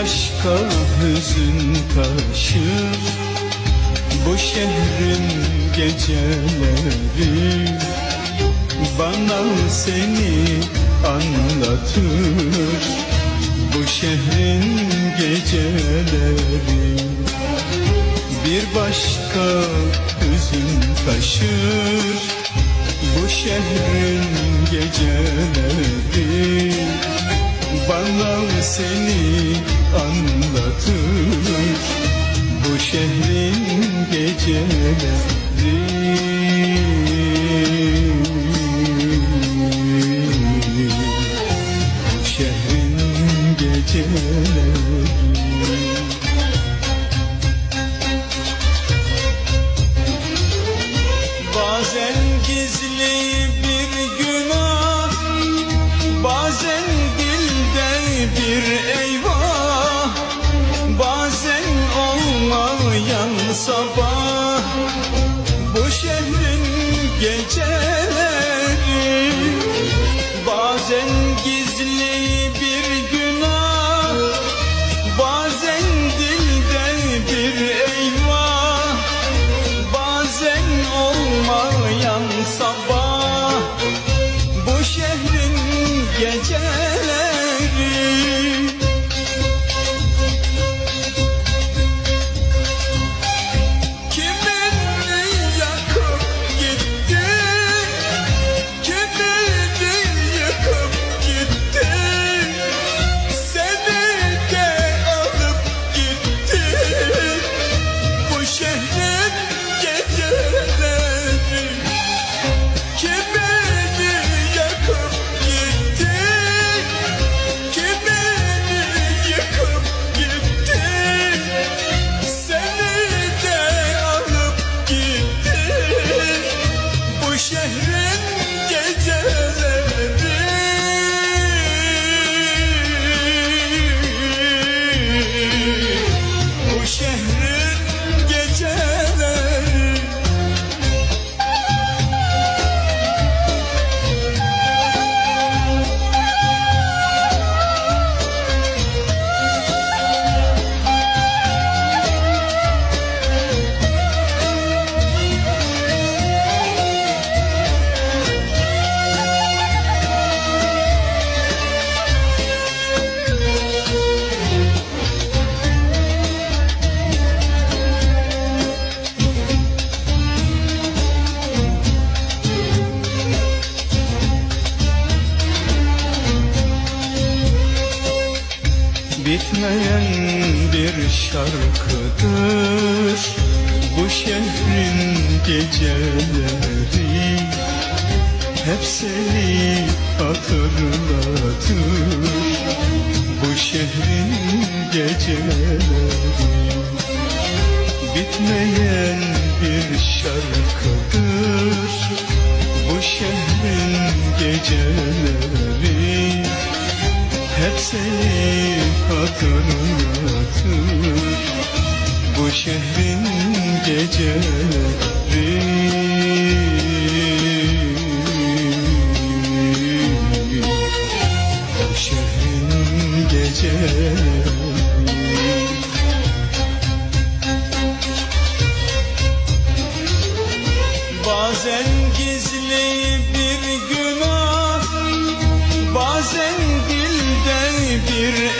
başka hüzün taşır Bu şehrin geceleri Bana seni anlatır. Bu şehrin geceleri Bir başka hüzün taşır. Bu şehrin geceleri bana seni anlatır Bu şehrin geceleri. Bazen gizli bir gizli bir günah şarkıdır Bu şehrin geceleri. Hep seni hatırlatır Bu şehrin geceleri. Bitmeyen bir şarkıdır Bu şehrin geceleri. Hep seni hatırlatır Şehrin geceleri Bu şehrin geceleri Bazen gizli bir günah Bazen dilde bir